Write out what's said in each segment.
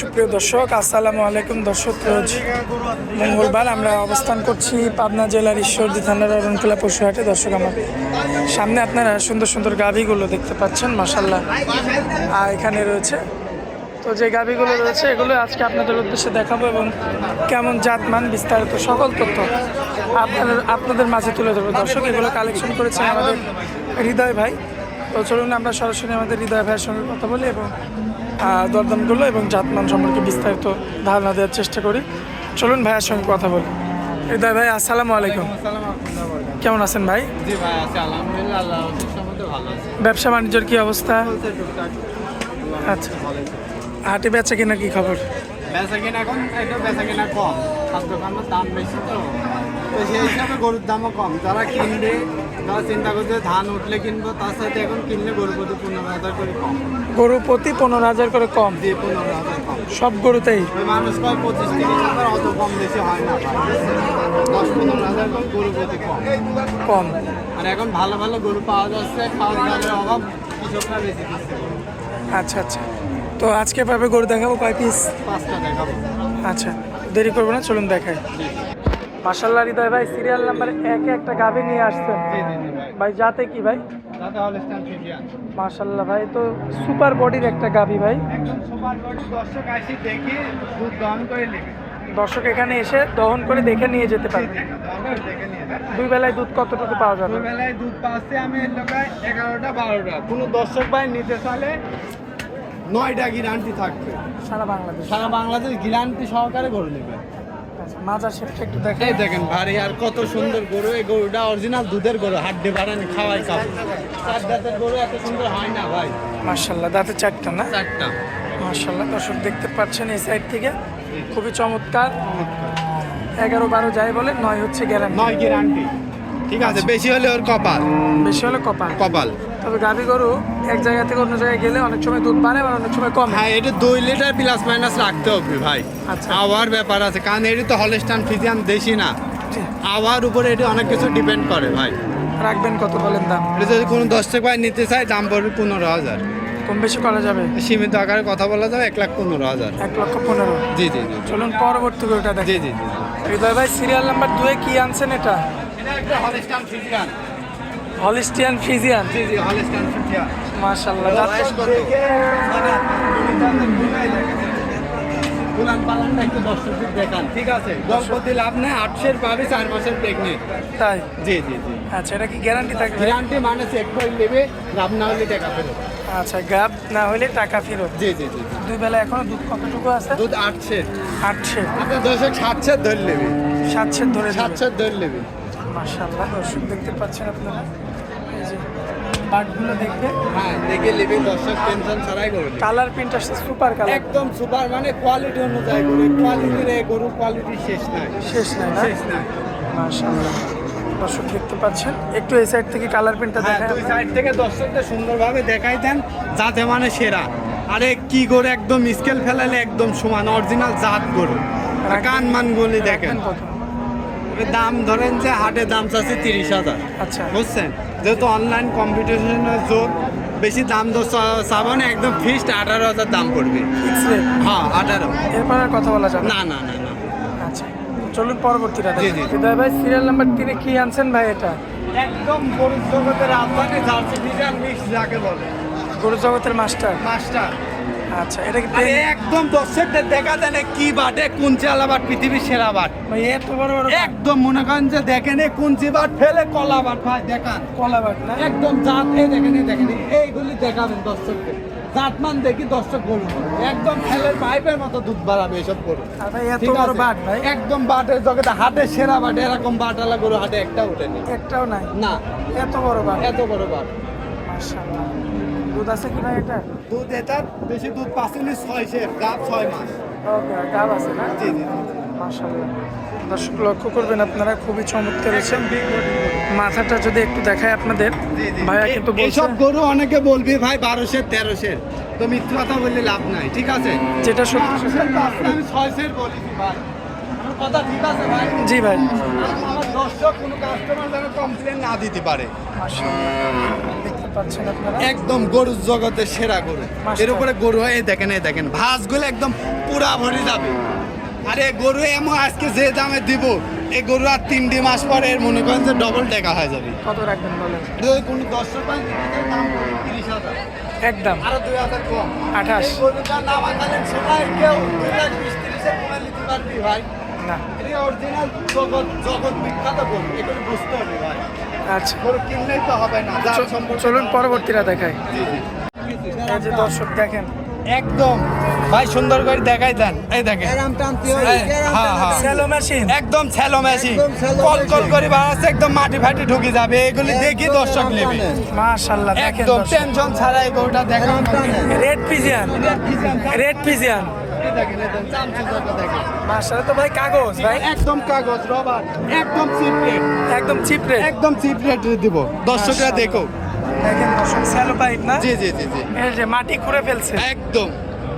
সুপ্রিয় দর্শক, আসসালামু আলাইকুম দর্শক, রোজ মঙ্গলবার আমরা অবস্থান করছি পাবনা জেলার ঈশ্বরদী থানার অরণকুলা পশুহাটে। দর্শক, আমার সামনে আপনারা সুন্দর সুন্দর গাভীগুলো দেখতে পাচ্ছেন মাসাল্লাহ আর এখানে রয়েছে, তো যে গাভীগুলো রয়েছে, এগুলো আজকে আপনাদের উদ্দেশ্যে দেখাবো এবং কেমন জাতমান বিস্তারিত সকল তথ্য আপনাদের আপনাদের মাঝে তুলে ধরবো। দর্শক, এগুলো কালেকশন করেছেন আমাদের হৃদয় ভাই। তো চলুন আমরা সরাসরি আমাদের হৃদয় ভাইয়ের সঙ্গে কথা বলি এবং দরদামগুলো এবং জাতমান সম্পর্কে বিস্তারিত ধারণা দেওয়ার চেষ্টা করি। চলুন ভাইয়ের সঙ্গে কথা বলি। হৃদয় ভাই আসসালামু আলাইকুম। কেমন আছেন ভাই? ব্যবসা বাণিজ্যের কি অবস্থা? আচ্ছা। হাটে বেচা কিনা কি খবর? বেচা কিনা এখন একটু বেচা কিনা কম। খাদ্য দাম বেশি তো। তো সেই হিসাবে গরুর দামও কম। যারা কিনবে যারা চিন্তা করছে ধান উঠলে কিনবো তার সাথে এখন কিনলে গরু প্রতি পনেরো হাজার করে কম। গরু প্রতি পনেরো হাজার করে কম? দিয়ে পনেরো হাজার কম। সব গরুতেই? ওই মানুষ কয় পঁচিশ তিরিশ হাজার অত কম বেশি হয় না দশ পনেরো হাজার কম গরু প্রতি কম। কম। আর এখন ভালো ভালো গরু পাওয়া যাচ্ছে দাওয়ার অভাব কৃষকরা বেশি দিচ্ছে। আচ্ছা আচ্ছা। তো আজকে পাবে গরু দেখাবো কয় পিস পাঁচটা দেখাবো। আচ্ছা দেরি করব না চলুন দেখাই। মাসাল্লাহ হৃদয় ভাই সিরিয়াল নাম্বার একে একটা গাভী নিয়ে আসছেন। ভাই। যাতে কি ভাই? মাশাল্লাহ ভাই তো সুপার বডির একটা গাভী ভাই। দর্শক আসি দেখি দুধ দহন করে দর্শক এখানে এসে দহন করে দেখে নিয়ে যেতে পারবে দুই বেলায় দুধ কতটুকু পাওয়া যাবে? দুবেলায় দুধ পাচ্ছে আমি এর লোকায় এগারোটা বারোটা। কোনো দর্শক ভাই নিতে চালে নয়টা গ্যারান্টি থাকবে। সারা বাংলাদেশ। সারা বাংলাদেশ গ্যারান্টি সহকারে গরু নেবে। মাজার শেপটা একটু দেখে এই দেখেন ভারী আর কত সুন্দর গরু। এই গরুটা অরিজিনাল দুধের গরু হাড্ডি বাড়ানি খাওয়াই খাব চার দাঁতের গরু এত সুন্দর হয় না ভাই? মার্শাল্লাহ দাঁতে চারটা না? চারটা। মার্শাল্লাহ দর্শক দেখতে পাচ্ছেন এই সাইড থেকে। খুবই চমৎকার। এগারো বারো যাই বলে নয় হচ্ছে গ্যারান্টি নয় গ্যারান্টি ঠিক আছে বেশি হলে ওর কপাল। বেশি হলে কপাল। কপাল। তবে গাভী গরু এক জায়গা থেকে অন্য জায়গায় গেলে অনেক সময় দুধ বাড়ে আবার অনেক সময় কমে। হ্যাঁ এটা দুই লিটার প্লাস মাইনাস রাখতে হবে ভাই। আচ্ছা। আবার ব্যাপার আছে কারণ এটি তো হলস্টান ফিজিয়ান দেশি না। আবার উপরে এটি অনেক কিছু ডিপেন্ড করে ভাই। রাখবেন কত বলেন দাম? এটা যদি কোনো দর্শক ভাই নিতে চায় দাম পড়বে পনেরো হাজার। কম বেশি করা যাবে? সীমিত আকারে কথা বলা যাবে এক লাখ পনেরো হাজার। এক লক্ষ পনেরো। জি জি জি। চলুন পরবর্তী গরুটা জি জি জি হৃদয় ভাই সিরিয়াল নাম্বার দুয়ে কি আনছেন এটা? Holstein Friesian Holstein Friesian. জি ফিজিয়ান। পালানটা একটু দর্শকদের দেখান। ঠিক আছে লাভ নেই আটশের পাবে চার মাসের প্রেগনেন্ট তাই? জি জি জি। আচ্ছা এটা কি গ্যারান্টি থাকবে? গ্যারান্টি মানে চেক করে নেবে লাভ না হলে টাকা ফেরত। আচ্ছা গাব না হলে টাকা ফেরত। জি জি জি দুই বেলা এখনও দুধ কতটুকু আছে? দুধ আটশে আটশে আপনার দশক সাতশে ধরে নেবে। সাতশে ধরে সাতশে ধরে নেবে। মাশাল্লাহ দর্শক দেখতে পাচ্ছেন আপনারা? বাটগুলো দেখবে। হ্যাঁ দেখে নেবে দর্শক টেনশন ছাড়াই করবে। কালার প্রিন্ট আসছে সুপার কালার একদম সুপার মানে কোয়ালিটি অনুযায়ী কোয়ালিটির এই গরু কোয়ালিটি শেষ নাই। শেষ নাই না? শেষ নাই। মাশাল্লাহ দর্শক দেখতে পাচ্ছেন একটু এই সাইড থেকে কালার প্রিন্টটা হ্যাঁ দেখেন। দুই সাইড থেকে দর্শকদের সুন্দরভাবে দেখাই দেন যাতে মানে সেরা। আরে কি গরু একদম স্কেল ফেলালে একদম সমান অরিজিনাল জাত গরু। কান মান গুলি দেখেন। দাম ধরেন যে হাটে দাম চাচ্ছে তিরিশ হাজার। আচ্ছা। বুঝছেন? যেহেতু অনলাইন কম্পিটিশনের যোগ বেশি দাম তো সাবান একদম ফিক্সড আঠারো হাজার দাম পড়বে। হ্যাঁ আঠারো। এরপর আর কথা বলা যাবে না। না না না না। আচ্ছা চলুন পরবর্তীটা জি, জি। হৃদয় ভাই সিরিয়াল নাম্বার তিনে কি আনছেন ভাই এটা? একদম গরুর জগতের রাজধানী জার্সি ডিজাইন মিক্স যাকে বলে। গরুর জগতের মাস্টার। মাস্টার। আচ্ছা এটা কি একদম দর্শকদের দেখা দেন কি বাটে কুঞ্চি আলাবাট পৃথিবীর সেরা বাট। ভাই এত বড় বড় একদম মনে করেন যে দেখেন এই কুঞ্চি বাট ফেলে কলা বাট ভাই দেখান। কলা বাট না? একদম জাত এই দেখেন এই দেখেন এইগুলি দেখাবেন দর্শকদের জাতমান দেখি দর্শক গরু একদম ফেলের পাইপের মতো দুধ বাড়াবে এসব গরু। এত বড় বাট ভাই। একদম বাটের জগতে হাটের সেরা বাট এরকম বাটালা গরু হাটে একটা উঠেনি। একটাও নাই? না। এত বড় বাট। এত বড় বাট। মাশাআল্লাহ। দুধ আছে কি ভাই এটা দুধ এটা বেশি দুধ পাচ্ছেনি ছয় সের গাব ছয় মাস। ওকে গাব আছে না? জি জি মাশাআল্লাহ। দর্শক লক্ষ্য করবেন আপনারা খুবই চমৎকার হয়েছে মাথাটা যদি একটু দেখায় আপনাদের ভাইয়া কিন্তু এইসব গরু অনেকে বলবি ভাই বারোশের তেরোশের তো মিথ্যা কথা বললে লাভ নাই ঠিক আছে? যেটা সত্যি। আমি ছয়শের বলেছি ভাই। আমার কথা ঠিক আছে ভাই? জি ভাই। আমার দর্শক কোনো কাস্টমার যেন কমপ্লেন না দিতে পারে। পাচ্ছেন আপনারা? একদম গরুর জগতের সেরা গরু। এর উপরে গরু এই দেখেন এই দেখেন ভাঁজগুলো একদম পুরা ভরে যাবে। আর গরু এমন আজকে যে দামে দিব এই গরু আর তিনটি মাস পরে এর মনে করেন যে ডবল টাকা হয়ে যাবে। কত রাখবেন বলেন? যদি কোনো দর্শক পান দাম তিরিশ হাজার। একদম। আরও দুই হাজার কম। আঠাশ। এই গরুটার নাম আনলেন সবাই কেউ দুই লাখ বিশ তিরিশে কমে নিতে পারবি ভাই। না। এটা অরিজিনাল জগৎ জগৎ বিখ্যাত গরু এগুলো বুঝতে হবে ভাই। আচ্ছা। কিনলেই তো হবে না যার চ- সম্পর্কে চলুন পরবর্তীরা দেখায়। জি, জি। এই যে দর্শক দেখেন। একদম। ভাই সুন্দর করে দেখাই দেন। এই দেখেন। হ্যাঁ, হ্যাঁ। স্যালো মেশিন একদম ছেলো মেশিন কল কল। করে বাড়াচ্ছে একদম মাটি ফাটি ঢুকে যাবে। এগুলি দেখি দর্শক নেবে। মাশাআল্লাহ একদম টেনশন ছাড়া এই গরুটা দেখেন। রেড পিজিয়ান রেড পিজিয়ান দেখেন, দেখেন, চামচুচাটা দেখেন। মাশাআল্লাহ তো ভাই কাগজ ভাই? একদম কাগজ রবার একদম চিপ রেট একদম চিপ রেট একদম চিপ রেট দিব। দর্শকরা দেখো। দেখেন দর্শক স্যালো পাইপ না? জি জি জি জি। মাটি খুঁড়ে ফেলছে। একদম।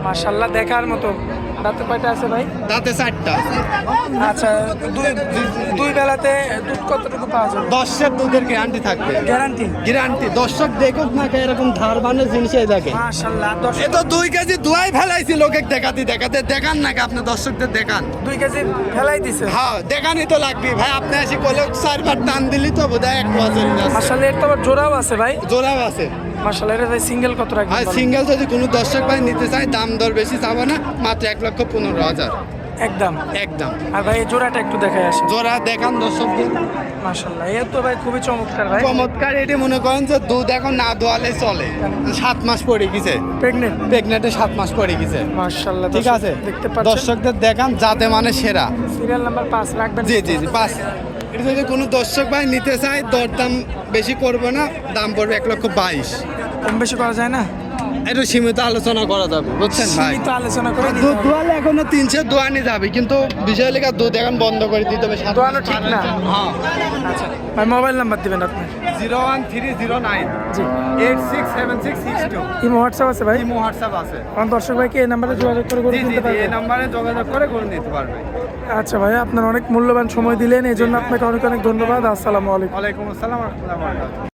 মাশাআল্লাহ দেখার মতো। দাঁতে কয়টা আছে ভাই? দাঁতে চারটা আচ্ছা দুই দুই বেলাতে দুধ কতটুকু পাওয়া যাবে? দশের দুধের গ্যারান্টি থাকবে। গ্যারান্টি গ্যারান্টি দর্শক দেখুক না কে এরকম ধার বানের জিনিসই দেখে। মাশাআল্লাহ এ তো দুই কেজি দুয়াই ফেলাইছি লোকে দেখাতে দেখাতে। দেখান নাকি আপনি দর্শকদের দেখান। দুই কেজি ফেলাই দিছে? হ্যাঁ দেখানি তো লাগবে। ভাই আপনি এসে কলে চারবার টান দিলি তো বোধ হয় এক বছর মাশাআল্লাহ এর তো আবার জোড়াও আছে ভাই। জোড়াও আছে। মাশাআল্লাহ এর ভাই সিঙ্গেল কত আর রাখবেন বলেন? সিঙ্গেল যদি কোনো দর্শক ভাই নিতে চায় দাম দর বেশি চাবো না মাত্র এক লক্ষ পনেরো হাজার। একদম? একদম। আর ভাই জোড়াটা একটু দেখাই আসে জোড়া দেখান দর্শকদের। মাশাআল্লাহ এর তো ভাই খুবই চমৎকার ভাই। চমৎকার এটি মনে করেন যে দুধ এখন না দোয়ালে চলে। সাত মাস পরে গেছে। প্রেগনেন্ট প্রেগনেন্টে সাত মাস পরে গেছে। মাশাআল্লাহ ঠিক আছে? দেখতে পাচ্ছেন? দর্শকদের দেখান যাতে মানে সেরা। সিরিয়াল নাম্বার পাঁচ রাখবেন। জি জি জি পাঁচ। এটা যদি কোনো দর্শক ভাই নিতে চায় দরদাম বেশি করবে না দাম পড়বে এক লক্ষ বাইশ। কম বেশি করা যায় না? একটু সীমিত আলোচনা করা যাবে বুঝছেন ভাই? সীমিত আলোচনা করে দুধ। দোয়ালে এখনও তিনশো দোয়ানি যাবে কিন্তু বিষয় লেখা দুধ এখন বন্ধ করে দিতে হবে দোয়ানো ঠিক না। হ্যাঁ। আচ্ছা ভাই মোবাইল নাম্বার দিবেন আপনি। Zero one three zero nine. জি। Eight six seven six six two imo WhatsApp আছে ভাই? ইমো হোয়াটসঅ্যাপ আছে। আমার দর্শক ভাইকে এই নাম্বারে যোগাযোগ করে করে জি জি এই নাম্বারে যোগাযোগ করে করে নিতে পারবে। আচ্ছা ভাই আপনার অনেক মূল্যবান সময় দিলেন এই জন্য আপনাকে অনেক অনেক ধন্যবাদ। আসসালামু আলাইকুম। ওয়ালাইকুম আসসালাম